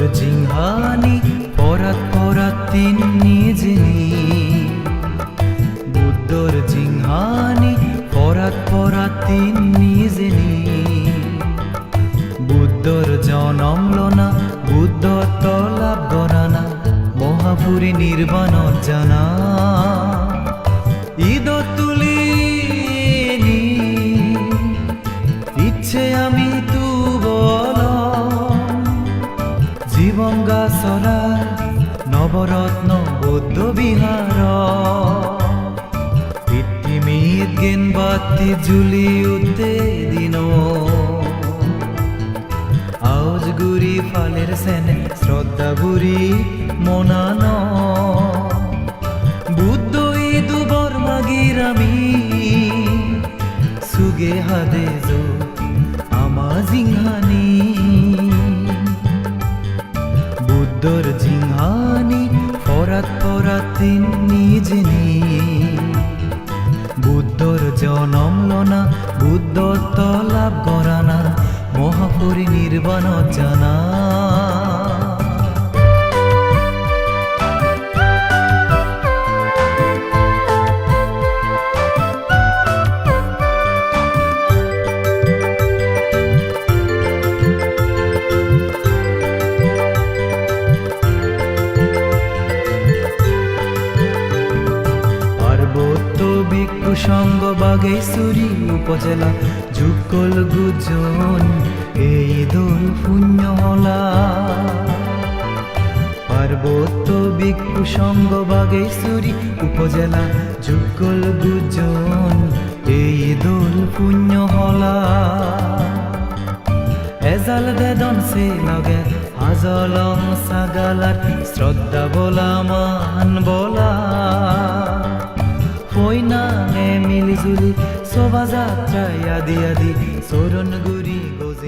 বুদ্ধর জিংহানি, পরাত পরাত তিন নিজনি বুদ্ধর জিংহানি, পরাত পরাত তিন নিজনি বুদ্ধর জনম লনা, বুদ্ধ মহাপুরী নির্বাণ জানা ঈদ তুলি ইচ্ছে আমি জীবন গাছরা নবরত্ন বৌদ্ধ বিহার। পৃথিবীত গেন বাতি জুলি উদ্দে দিন। আউজ গুরি ফালের সেনে, শ্রদ্ধা বুড়ি মনান। বুদ্ধ ইদু বর্মাগির আমি, সুগে হাদে জো, আমা জিংহানি। বুদ্ধর জিঙানি ফরাত ফরাত তিন নিজনি বুদ্ধর জনম লনা বুদ্ধ তলাভ করানা মহাপুরী মহাপরিনির্বাণ জানা সঙ্গ বাগেশ্বরী উপজেলা। যুগল গুজন, এই দোল পুণ্য হলা পার্বত্য ভিক্ষু সঙ্গ বাগেশ্বরী উপজেলা। যুগল গুজন, এই দোল পুণ্য হলা এজাল বেদন সে লগে, হাজলং সাগালার শ্রদ্ধা বলা মান বলা। মিলিজুলি শোভাযাত্রায় আদি আদি সরণ গুরি গজিন